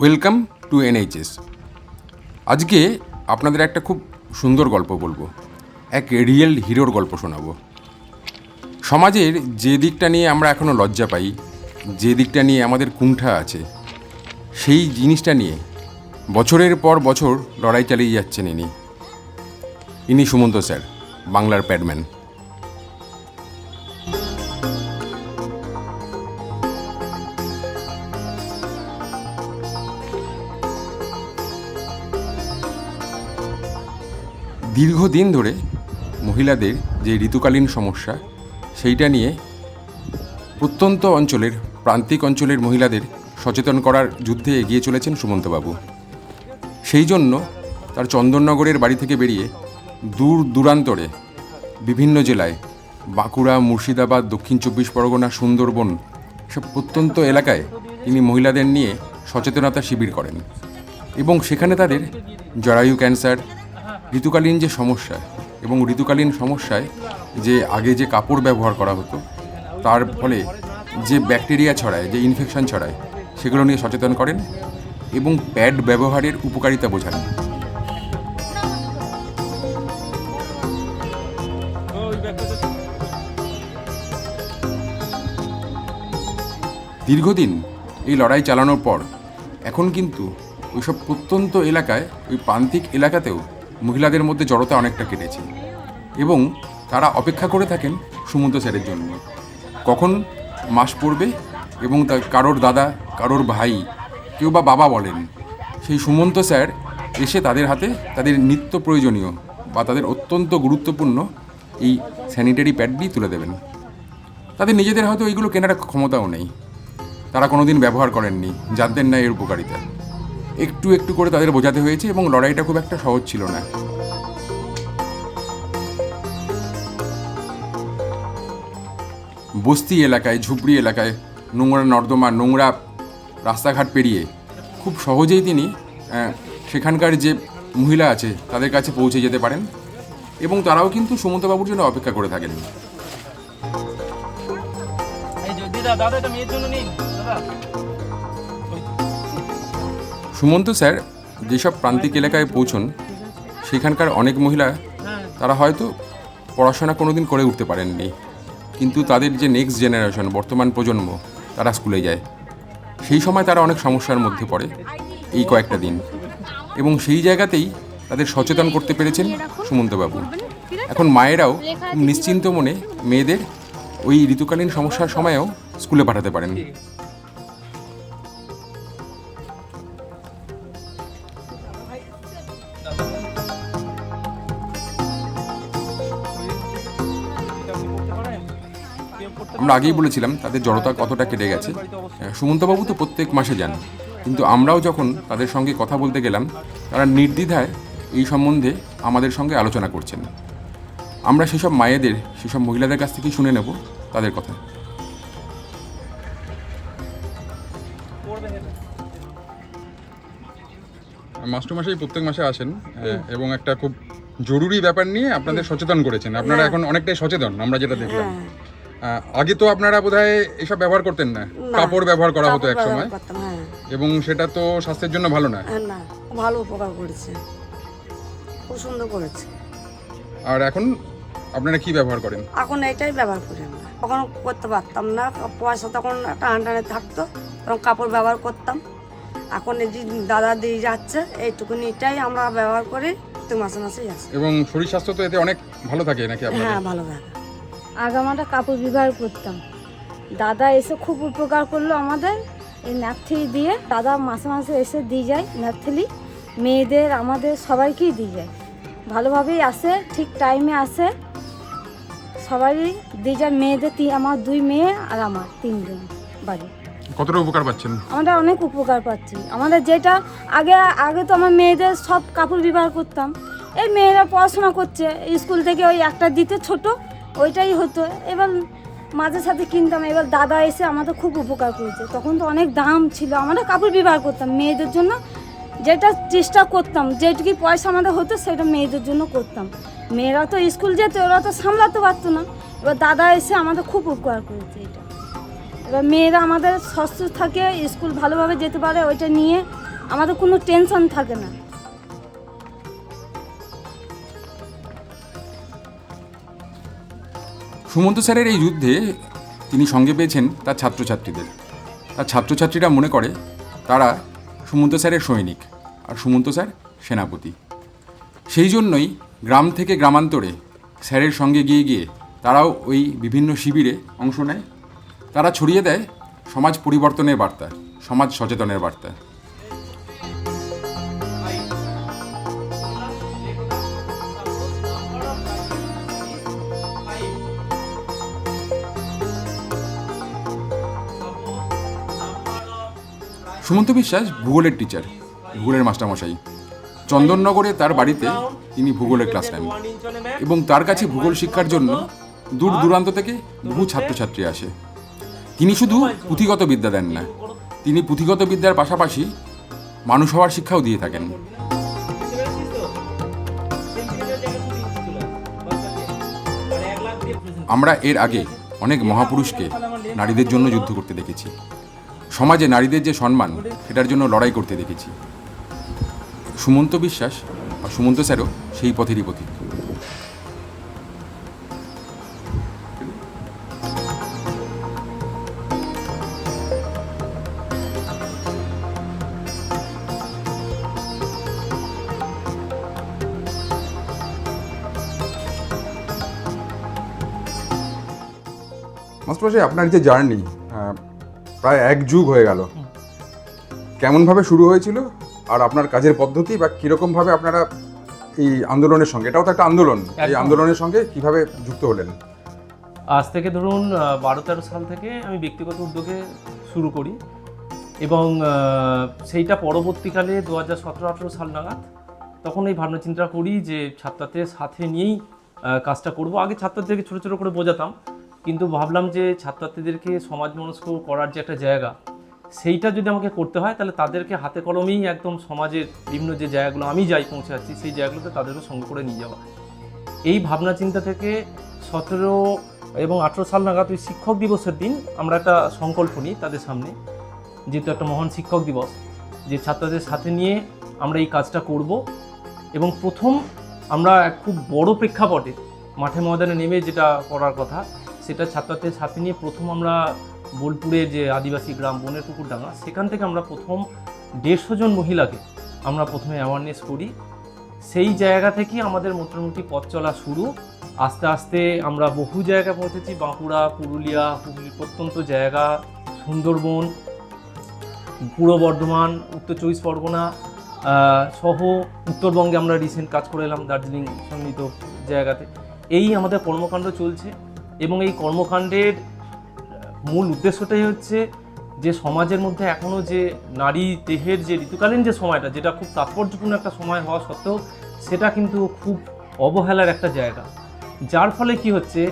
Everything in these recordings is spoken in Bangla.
ওয়েলকাম টু এনএইচএস আজকে আপনাদের একটা খুব সুন্দর গল্প বলব। এক রিয়েল হিরোর গল্প শোনাবো। সমাজের যে দিকটা নিয়ে আমরা এখনও লজ্জা পাই, যে দিকটা নিয়ে আমাদের কুণ্ঠা আছে, সেই জিনিসটা নিয়ে বছরের পর বছর লড়াই চালিয়ে যাচ্ছেন ইনি। ইনি সুমন্ত স্যার, বাংলার প্যাডম্যান। দীর্ঘদিন ধরে মহিলাদের যে ঋতুকালীন সমস্যা, সেইটা নিয়ে প্রত্যন্ত অঞ্চলের, প্রান্তিক অঞ্চলের মহিলাদের সচেতন করার যুদ্ধে এগিয়ে চলেছেন সুমন্তবাবু। সেই জন্য তার চন্দননগরের বাড়ি থেকে বেরিয়ে দূর দূরান্তরে বিভিন্ন জেলায় বাঁকুড়া, মুর্শিদাবাদ, দক্ষিণ চব্বিশ পরগনা, সুন্দরবন সব প্রত্যন্ত এলাকায় তিনি মহিলাদের নিয়ে সচেতনতা শিবির করেন এবং সেখানে তাদের জরায়ু ক্যান্সার ঋতুকালীন যে সমস্যা এবং ঋতুকালীন সমস্যায় যে আগে যে কাপড় ব্যবহার করা হতো, তার ফলে যে ব্যাকটেরিয়া ছড়ায়, যে ইনফেকশন ছড়ায়, সেগুলো নিয়ে সচেতন করেন এবং প্যাড ব্যবহারের উপকারিতা বোঝান। দীর্ঘদিন এই লড়াই চালানোর পর, এখন কিন্তু ওইসব প্রত্যন্ত এলাকায়, ওই প্রান্তিক এলাকাতেও মহিলাদের মধ্যে জড়তা অনেকটা কেটেছে এবং তারা অপেক্ষা করে থাকেন সুমন্ত স্যারের জন্য। কখন মাস পড়বে এবং তার কারোর দাদা, কারোর ভাই, কেউ বা বাবা বলেন, সেই সুমন্ত স্যার এসে তাদের হাতে তাদের নিত্য প্রয়োজনীয় বা তাদের অত্যন্ত গুরুত্বপূর্ণ এই স্যানিটারি প্যাডটি তুলে দেবেন। তাদের নিজেদের হয়তো এইগুলো কেনার ক্ষমতাও নেই। তারা কোনোদিন ব্যবহার করেননি, জানতেন না এর উপকারিতা। একটু একটু করে তাদের বোঝাতে হয়েছে এবং লড়াইটা খুব একটা সহজ ছিল না। বস্তি এলাকায়, ঝুপড়ি এলাকায়, নোংরা নর্দমা, নোংরা রাস্তাঘাট পেরিয়ে খুব সহজেই তিনি সেখানকার যে মহিলা আছে তাদের কাছে পৌঁছে যেতে পারেন এবং তারাও কিন্তু সুমন্তবাবুর জন্য অপেক্ষা করে থাকেন। দিদা এটা মেয়ের জন্য দাদা। সুমন্ত স্যার যেসব প্রান্তিক এলাকায় পৌঁছন, সেখানকার অনেক মহিলা, তারা হয়তো পড়াশোনা কোনোদিন করে উঠতে পারেননি। কিন্তু তাদের যে নেক্সট জেনারেশন বর্তমান প্রজন্ম, তারা স্কুলে যায়। সেই সময় তারা অনেক সমস্যার মধ্যে পড়ে এই কয়েকটা দিন। এবং সেই জায়গাতেই তাদের সচেতন করতে পেরেছেন সুমন্তবাবু। এখন মায়েরাও নিশ্চিন্ত মনে মেয়েদের ওই ঋতুকালীন সমস্যার সময়েও স্কুলে পাঠাতে পারেন। আমরা আগেই বলেছিলাম তাদের জড়তা কতটা কেটে গেছে। সুমন্তবাবু তো প্রত্যেক মাসে যান। কিন্তু আমরাও যখন তাদের সঙ্গে কথা বলতে গেলাম তারা নির্দ্বিধায় এই সম্বন্ধে আমাদের সঙ্গে আলোচনা করছেন। আমরা সেসব মায়েদের সেসব মহিলাদের কাছ থেকেই শুনে নেব তাদের কথা। মাস্টারমশাই প্রত্যেক মাসে আসেন হ্যাঁ, এবং একটা খুব জরুরি ব্যাপার নিয়ে আপনাদের সচেতন করেছেন। আপনারা এখন অনেকটাই সচেতন আমরা যেটা দেখলাম। আহ, আগে তো আপনারা বোধহয় এসব ব্যবহার করতেন না। কাপড় ব্যবহার করা হতো এক সময়। হ্যাঁ। এবং সেটা তো স্বাস্থ্যের জন্য ভালো না। না ভালো উপকার করেছে। খুব সুন্দর করেছে। আর এখন আপনারা কি ব্যবহার করেন? এখন এটাই ব্যবহার করি আমরা। তখন করতে পারতাম না পয়সা তখন টান টানে থাকতো তখন কাপড় ব্যবহার করতাম। এখন এই যে দাদা দিয়ে যাচ্ছে এইটুকুনি এটাই আমরা ব্যবহার করি তো মাসে মাসেই আসে। এবং শরীর স্বাস্থ্য তো এতে অনেক ভালো থাকে নাকি হ্যাঁ ভালো থাকে। আগে আমরা কাপড় ব্যবহার করতাম। দাদা এসে খুব উপকার করল আমাদের এই ন্যাপথিলি দিয়ে। দাদা মাসে মাসে এসে দিয়ে যায় ন্যাপথিলি মেয়েদের আমাদের সবাইকেই দিয়ে যায়। ভালোভাবেই আসে ঠিক টাইমে আসে। সবারই দিয়ে যায় মেয়েদের আমার দুই মেয়ে আর আমার তিনজন বাড়ি। কতটা উপকার পাচ্ছেন? আমরা অনেক উপকার পাচ্ছি। আমাদের যেটা আগে আগে তো আমার মেয়েদের সব কাপড় ব্যবহার করতাম। এই মেয়েরা পড়াশোনা করছে স্কুল থেকে ওই একটা দিতে ছোট ওইটাই হতো। এবার মাঝে সাথে কিনতাম, এবার দাদা এসে আমাদের খুব উপকার করেছে। তখন তো অনেক দাম ছিল, আমরা কাপড় ব্যবহার করতাম মেয়েদের জন্য। যেটা চেষ্টা করতাম, যেটুকু পয়সা আমাদের হতো, সেটা মেয়েদের জন্য করতাম। মেয়েরা তো স্কুল যেত, ওরা তো সামলাতে পারতো না। এবার দাদা এসে আমাদের খুব উপকার করেছে এটা। এবার মেয়েরা আমাদের সুস্থ থাকে, স্কুল ভালোভাবে যেতে পারে, ওইটা নিয়ে আমাদের কোনো টেনশন থাকে না। সুমন্ত স্যারের এই যুদ্ধে তিনি সঙ্গে পেয়েছেন তার ছাত্রছাত্রীদের। তার ছাত্রছাত্রীরা মনে করে তারা সুমন্ত স্যারের সৈনিক আর সুমন্ত স্যার সেনাপতি। সেই জন্যই গ্রাম থেকে গ্রামান্তরে স্যারের সঙ্গে গিয়ে গিয়ে তারাও ওই বিভিন্ন শিবিরে অংশ নেয়। তারা ছড়িয়ে দেয় সমাজ পরিবর্তনের বার্তা, সমাজ সচেতনের বার্তা। সুমন্ত বিশ্বাস ভূগোলের টিচার ভূগোলের মাস্টারমশাই চন্দননগরে তার বাড়িতে তিনি ভূগোলের ক্লাস নেন এবং তার কাছে ভূগোল শিক্ষার জন্য দূর দূরান্ত থেকে বহু ছাত্রছাত্রী আসে। তিনি শুধু পুঁথিগত বিদ্যা দেন না, তিনি পুঁথিগত বিদ্যার পাশাপাশি মানুষ হওয়ার শিক্ষাও দিয়ে থাকেন। আমরা এর আগে অনেক মহাপুরুষকে নারীদের জন্য যুদ্ধ করতে দেখেছি। সমাজে নারীদের যে সম্মান, সেটার জন্য লড়াই করতে দেখেছি। সুমন্ত বিশ্বাস বা সুমন্ত স্যারও সেই পথেরই পথিক। মাস্টারমশাই, আপনার যে জার্নি প্রায় এক যুগ হয়ে গেল। কেমনভাবে শুরু হয়েছিল আর আপনার কাজের পদ্ধতি বা কীরকমভাবে আপনারা এই আন্দোলনের সঙ্গে এটাও তো একটা আন্দোলন এই আন্দোলনের সঙ্গে কীভাবে যুক্ত হলেন? আজ থেকে ধরুন বারো তেরো সাল থেকে আমি ব্যক্তিগত উদ্যোগে শুরু করি এবং সেইটা পরবর্তীকালে দু হাজার সতেরো আঠেরো সাল নাগাদ তখন এই ভাবনা চিন্তা করি যে ছাত্রদের সাথে নিয়েই কাজটা করব। আগে ছাত্রদেরকে ছোটো ছোটো করে বোঝাতাম কিন্তু ভাবলাম যে ছাত্রছাত্রীদেরকে সমাজ মনস্ক করার যে একটা জায়গা, সেইটা যদি আমাকে করতে হয়, তাহলে তাদেরকে হাতে কলমেই একদম সমাজের বিভিন্ন যে জায়গাগুলো আমি যাই পৌঁছাচ্ছি সেই জায়গাগুলোতে তাদেরকে সঙ্গে করে নিয়ে যাওয়া। এই ভাবনা চিন্তা থেকে সতেরো এবং আঠেরো সাল নাগাদ ওই শিক্ষক দিবসের দিন আমরা একটা সংকল্প নিই তাদের সামনে, যেহেতু একটা মহান শিক্ষক দিবস, যে ছাত্রদের সাথে নিয়ে আমরা এই কাজটা করব এবং প্রথম আমরা খুব বড় প্রেক্ষাপটে মাঠে ময়দানে নেমে যেটা করার কথা সেটা ছাত্রদের সাথে নিয়ে প্রথম আমরা বোলপুরে যে আদিবাসী গ্রাম বনের পুকুরডাঙ্গা, সেখান থেকে আমরা প্রথম দেড়শো জন মহিলাকে আমরা প্রথমে অ্যাওয়ারনেস করি। সেই জায়গা থেকেই আমাদের মোটামুটি পথ চলা শুরু। আস্তে আস্তে আমরা বহু জায়গায় পৌঁছেছি, বাঁকুড়া, পুরুলিয়া, হুগলির প্রত্যন্ত জায়গা, সুন্দরবন, পূর্ব বর্ধমান, উত্তর চব্বিশ পরগনা সহ উত্তরবঙ্গে আমরা রিসেন্ট কাজ করে এলাম দার্জিলিং সন্নিহিত জায়গাতে। এই আমাদের কর্মকাণ্ড চলছে। এবং এই কর্মকাণ্ডের মূল উদ্দেশ্যটাই হচ্ছে যে সমাজের মধ্যে এখনও যে নারী দেহের যে ঋতুকালীন যে সময়টা, যেটা খুব তাৎপর্যপূর্ণ একটা সময় হওয়া সত্ত্বেও, সেটা কিন্তু খুব অবহেলার একটা জায়গা। যার ফলে কি হচ্ছে,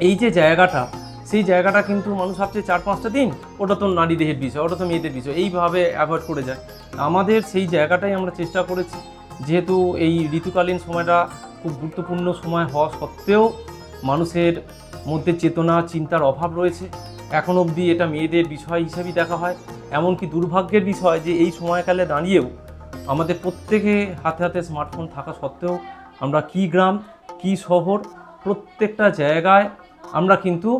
এই যে জায়গাটা, সেই জায়গাটা কিন্তু মানুষ ভাবছে চার পাঁচটা দিন, ওটা তো নারী দেহের বিষয়, ওটা তো মেয়েদের বিষয়, এইভাবে অ্যাভয়েড করে যায়। আমাদের সেই জায়গাটাই আমরা চেষ্টা করেছি, যেহেতু এই ঋতুকালীন সময়টা খুব গুরুত্বপূর্ণ সময় হওয়া সত্ত্বেও মানুষের মধ্যে চেতনা, চিন্তার অভাব রয়েছে। এখন অবধি এটা মেয়েদের বিষয় হিসেবেই দেখা হয়। এমনকি দুর্ভাগ্যের বিষয় যে এই সময়কালে দাঁড়িয়েও আমাদের প্রত্যেকে হাতে হাতে স্মার্টফোন থাকা সত্ত্বেও আমরা কি গ্রাম, কি শহর, প্রত্যেকটা জায়গায় আমরা কিন্তু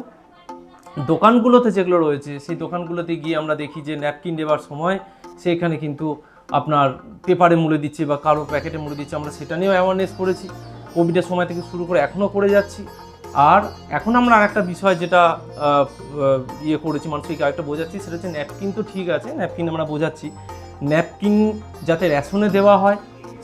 দোকানগুলোতে যেগুলো রয়েছে, সেই দোকানগুলোতে গিয়ে আমরা দেখি যে ন্যাপকিন দেওয়ার সময় সেখানে কিন্তু আপনার পেপারে মুড়ে দিচ্ছে বা কারও প্যাকেটে মুড়ে দিচ্ছে। আমরা সেটা নিয়েও অ্যাওয়ারনেস করেছি। কোভিডের সময় থেকে শুরু করে এখনও করে যাচ্ছি। আর এখন আমরা আরেকটা বিষয় যেটা ইয়ে করেছি মানুষকে আরেকটা বোঝাচ্ছি, সেটা হচ্ছে ন্যাপকিন তো ঠিক আছে, ন্যাপকিন আমরা বোঝাচ্ছি। ন্যাপকিন যাতে রেশনে দেওয়া হয়,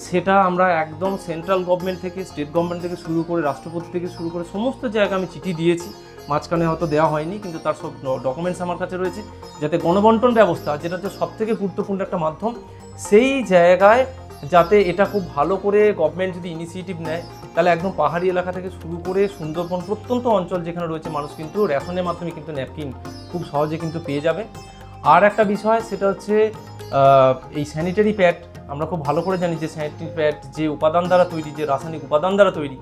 সেটা আমরা একদম সেন্ট্রাল গভর্নমেন্ট থেকে স্টেট গভর্নমেন্ট থেকে শুরু করে, রাষ্ট্রপতি থেকে শুরু করে সমস্ত জায়গায় আমি চিঠি দিয়েছি। মাঝখানে হয়তো দেওয়া হয়নি, কিন্তু তার সব ডকুমেন্টস আমার কাছে রয়েছে। যাতে গণবন্টন ব্যবস্থা, যেটা হচ্ছে সব থেকে গুরুত্বপূর্ণ একটা মাধ্যম, সেই জায়গায় যাতে এটা খুব ভালো করে গভর্নমেন্ট যদি ইনিশিয়েটিভ নেয়, তাহলে একদম পাহাড়ি এলাকা থেকে শুরু করে সুন্দরবন প্রত্যন্ত অঞ্চল যেখানে রয়েছে মানুষ কিন্তু রেশনের মাধ্যমে কিন্তু ন্যাপকিন খুব সহজে কিন্তু পেয়ে যাবে। আর একটা বিষয়, সেটা হচ্ছে এই স্যানিটারি প্যাড আমরা খুব ভালো করে জানি যে স্যানিটারি প্যাড যে উপাদান দ্বারা তৈরি, যে রাসায়নিক উপাদান দ্বারা তৈরি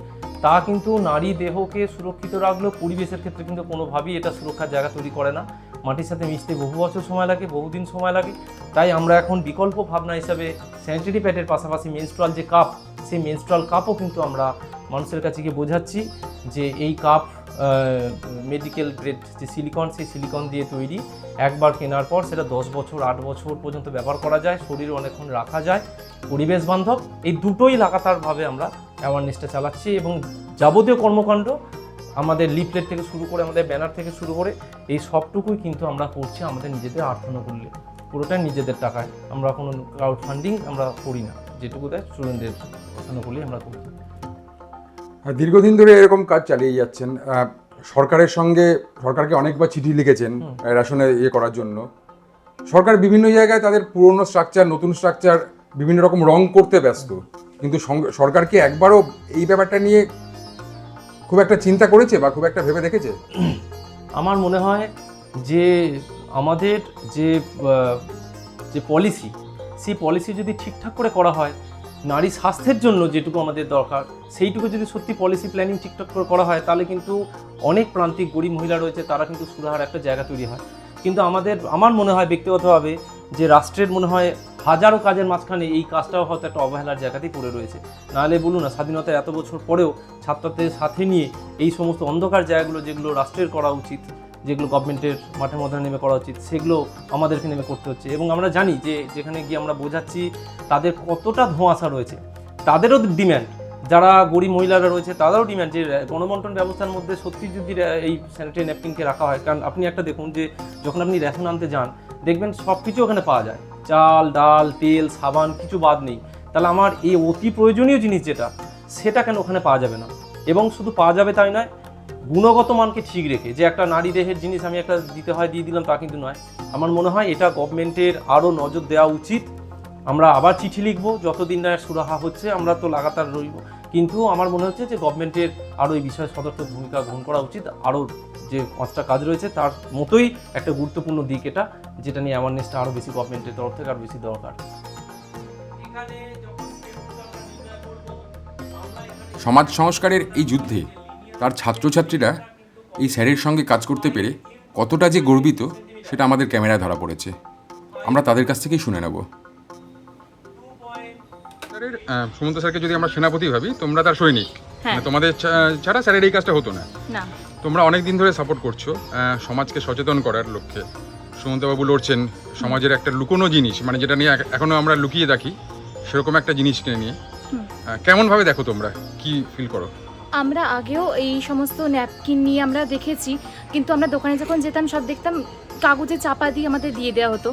তা কিন্তু নারী দেহকে সুরক্ষিত রাখলেও পরিবেশের ক্ষেত্রে কিন্তু কোনোভাবেই এটা সুরক্ষার জায়গা তৈরি করে না। মাটির সাথে মিশতে বহু বছর সময় লাগে, বহুদিন সময় লাগে। তাই আমরা এখন বিকল্প ভাবনা হিসাবে স্যানিটারি প্যাডের পাশাপাশি মেনস্ট্রাল যে কাপ সেই মেনস্ট্রাল কাপও কিন্তু আমরা মানুষের কাছে গিয়ে বোঝাচ্ছি যে এই কাপ মেডিকেল গ্রেড যে সিলিকন সেই সিলিকন দিয়ে তৈরি। একবার কেনার পর সেটা দশ বছর, আট বছর পর্যন্ত ব্যবহার করা যায়, শরীরে অনেকক্ষণ রাখা যায়। পরিবেশ বান্ধব, এই দুটোই লাগাতারভাবে আমরা অ্যাওয়ারনেসটা চালাচ্ছি এবং যাবতীয় কর্মকাণ্ড আমাদের লিফলেট থেকে শুরু করে আমাদের ব্যানার থেকে শুরু করে এই সবটুকুই কিন্তু আমরা করছি আমাদের নিজেদের আর্থনা করলে পুরোটাই নিজেদের টাকায়। আমরা কোনো ক্রাউড ফান্ডিং আমরা করি না। যেটুকু দেয় স্টুডেন্টদের আর্থনাকুল্যে আমরা করি আর দীর্ঘদিন ধরে এরকম কাজ চালিয়ে যাচ্ছেন। সরকারের সঙ্গে সরকারকে অনেকবার চিঠি লিখেছেন রেশনে ইয়ে করার জন্য। সরকার বিভিন্ন জায়গায় তাদের পুরনো স্ট্রাকচার নতুন স্ট্রাকচার বিভিন্ন রকম রং করতে ব্যস্ত। কিন্তু সরকার কি একবারও এই ব্যাপারটা নিয়ে খুব একটা চিন্তা করেছে বা খুব একটা ভেবে দেখেছে? আমার মনে হয় যে আমাদের যে যে পলিসি সেই পলিসি যদি ঠিকঠাক করে করা হয়, নারী স্বাস্থ্যের জন্য যেটুকু আমাদের দরকার, সেইটুকু যদি সত্যি পলিসি প্ল্যানিং ঠিকঠাক করে করা হয়, তাহলে কিন্তু অনেক প্রান্তিক গরিব মহিলা রয়েছে, তারা কিন্তু সুরাহার একটা জায়গা তৈরি হয়। কিন্তু আমাদের, আমার মনে হয় ব্যক্তিগতভাবে যে রাষ্ট্রের মনে হয় হাজারো কাজের মাঝখানে এই কাজটাও হয়তো একটা অবহেলার জায়গাতেই পড়ে রয়েছে। নাহলে বলুন না স্বাধীনতা এত বছর পরেও ছাত্রদের সাথে নিয়ে এই সমস্ত অন্ধকার জায়গাগুলো যেগুলো রাষ্ট্রের করা উচিত, যেগুলো গভর্নমেন্টের মাঠে মধ্যে নেমে করা উচিত, সেগুলো আমাদেরকে নেমে করতে হচ্ছে। এবং আমরা জানি যে যেখানে গিয়ে আমরা বোঝাচ্ছি তাদের কতটা ধোঁয়াশা রয়েছে। তাদেরও ডিম্যান্ড। যারা গরিব মহিলারা রয়েছে, তাদেরও ডিম্যান্ড যে গণবন্টন ব্যবস্থার মধ্যে সত্যি যদি এই স্যানিটারি ন্যাপকিনকে রাখা হয়। কারণ আপনি একটা দেখুন যে যখন আপনি রেশন আনতে যান দেখবেন সব কিছু ওখানে পাওয়া যায়। চাল, ডাল, তেল, সাবান, কিছু বাদ নেই। তাহলে আমার এই অতি প্রয়োজনীয় জিনিস যেটা, সেটা কেন ওখানে পাওয়া যাবে না? এবং শুধু পাওয়া যাবে তাই নয়, গুণগত মানকে ঠিক রেখে, যে একটা নারী দেহের জিনিস আমি একটা দিতে হয়, দিয়ে দিলাম, তা কিন্তু নয়। আমার মনে হয় এটা গভর্নমেন্টের আরও নজর দেওয়া উচিত। আমরা আবার চিঠি লিখব, যতদিন না সুরাহা হচ্ছে, আমরা তো লাগাতার রইব। কিন্তু আমার মনে হচ্ছে যে গভর্নমেন্টের আরও এই বিষয়ে সদর্থক ভূমিকা গ্রহণ করা উচিত, আরও যে পাঁচটা কাজ রয়েছে তার মতোই একটা গুরুত্বপূর্ণ দিক এটা যেটা নিয়ে অ্যাওয়ারনেসটা আরও বেশি গভর্নমেন্টের তরফ থেকে আরও বেশি দরকার। সমাজ সংস্কারের এই যুদ্ধে তার ছাত্রছাত্রীরা এই স্যারের সঙ্গে কাজ করতে পেরে কতটা যে গর্বিত সেটা আমাদের ক্যামেরায় ধরা পড়েছে। আমরা তাদের কাছ থেকেই শুনে নেব। স্যারের সুমন্ত স্যারকে যদি আমরা সেনাপতি ভাবি তোমরা তার সৈনিক। হ্যাঁ। মানে তোমাদের ছাড়া স্যারের এই কাজটা হতো না। না। তোমরা অনেক দিন ধরে সাপোর্ট করছ সমাজকে সচেতন করার লক্ষ্যে। সুমন্তবাবু লড়ছেন সমাজের একটা লুকোনো জিনিস মানে যেটা নিয়ে এখনও এখনও আমরা লুকিয়ে দেখি সেরকম একটা জিনিসকে নিয়ে কেমনভাবে দেখো তোমরা? কি ফিল করো? আমরা আগেও এই সমস্ত ন্যাপকিন নিয়ে আমরা দেখেছি কিন্তু আমরা দোকানে যখন যেতাম সব দেখতাম কাগজে চাপা দিয়ে আমাদের দিয়ে দেওয়া হতো।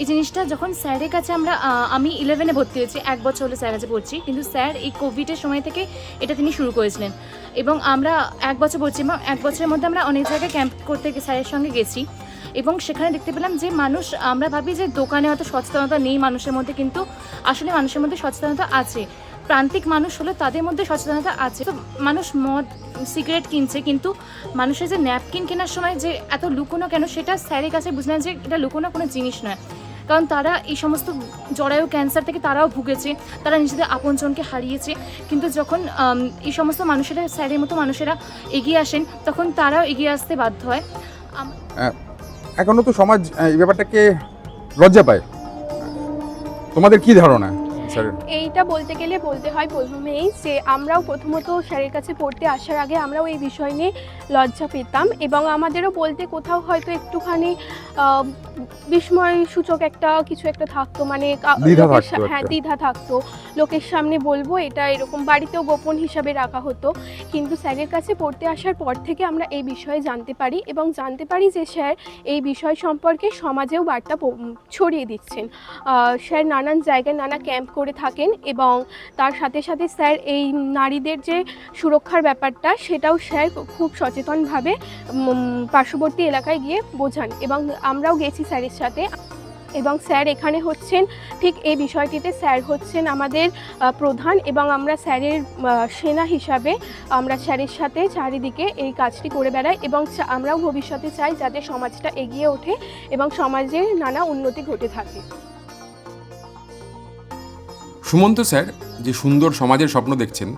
এই জিনিসটা যখন স্যারের কাছে আমরা আমি ইলেভেনে ভর্তি হয়েছি, এক বছর হলো স্যারের কাছে পড়ছি, কিন্তু স্যার এই কোভিডের সময় থেকে এটা তিনি শুরু করেছিলেন। এবং আমরা এক বছর পড়ছি, এবং এক বছরের মধ্যে আমরা অনেক জায়গায় ক্যাম্প করতে স্যারের সঙ্গে গেছি। এবং সেখানে দেখতে পেলাম যে মানুষ, আমরা ভাবি যে দোকানে হয়তো সচেতনতা নেই মানুষের মধ্যে, কিন্তু আসলে মানুষের মধ্যে সচেতনতা আছে। প্রান্তিক মানুষ হলে তাদের মধ্যে সচেতনতা আছে। তো মানুষ মদ, সিগারেট কিনছে, কিন্তু মানুষের যে ন্যাপকিন কেনার সময় যে এত লুকোনো কেন, সেটা স্যারের কাছে বুঝলেন যে এটা লুকোনো কোনো জিনিস নয়। কারণ তারা এই সমস্ত জরায়ু ক্যান্সার থেকে তারাও ভুগেছে, তারা নিজেদের আপনজনকে হারিয়েছে। কিন্তু যখন এই সমস্ত মানুষেরা, স্যারের মতো মানুষেরা এগিয়ে আসেন, তখন তারাও এগিয়ে আসতে বাধ্য হয়। এখনও তো সমাজ এই ব্যাপারটাকে লজ্জা পায়। তোমাদের কি ধারণা? এইটা বলতে গেলে বলতে হয় প্রথমেই যে আমরাও প্রথমত স্যারের কাছে পড়তে আসার আগে আমরাও এই বিষয় নিয়ে লজ্জা পেতাম এবং আমাদেরও বলতে কোথাও হয়তো একটুখানি বিস্ময় সূচক একটা কিছু একটা থাকতো মানে হ্যাঁ দ্বিধা থাকতো। লোকের সামনে বলব এটা এরকম বাড়িতেও গোপন হিসাবে রাখা হতো। কিন্তু স্যারের কাছে পড়তে আসার পর থেকে আমরা এই বিষয়ে জানতে পারি এবং জানতে পারি যে স্যার এই বিষয় সম্পর্কে সমাজেও বার্তা ছড়িয়ে দিচ্ছেন। স্যার নানান জায়গায় নানা ক্যাম্প করে থাকেন এবং তার সাথে সাথে স্যার এই নারীদের যে সুরক্ষার ব্যাপারটা সেটাও স্যার খুব সচেতনভাবে পার্শ্ববর্তী এলাকায় গিয়ে বোঝান এবং আমরাও গেছি স্যারের সাথে। এবং স্যার এখানে হচ্ছেন, ঠিক এই বিষয়টিতে স্যার হচ্ছেন আমাদের প্রধান এবং আমরা স্যারের সেনা হিসাবে আমরা স্যারের সাথে চারিদিকে এই কাজটি করে বেড়াই এবং আমরাও ভবিষ্যতে চাই যাতে সমাজটা এগিয়ে ওঠে এবং সমাজের নানা উন্নতি ঘটে থাকে। সুমন্ত স্যার, যে সুন্দর সমাজের স্বপ্ন দেখছেন,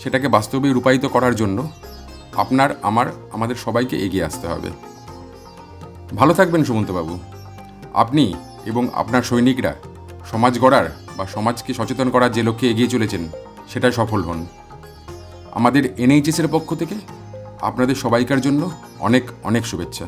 সেটাকে বাস্তবে রূপায়িত করার জন্য আপনার, আমার, আমাদের সবাইকে এগিয়ে আসতে হবে। ভালো থাকবেন সুমন্তবাবু। আপনি এবং আপনার সৈনিকরা সমাজ গড়ার বা সমাজকে সচেতন করার যে লক্ষ্যে এগিয়ে চলেছেন, সেটাই সফল হন। আমাদের এনএইচএসের পক্ষ থেকে আপনাদের সবাইকার জন্য অনেক অনেক শুভেচ্ছা।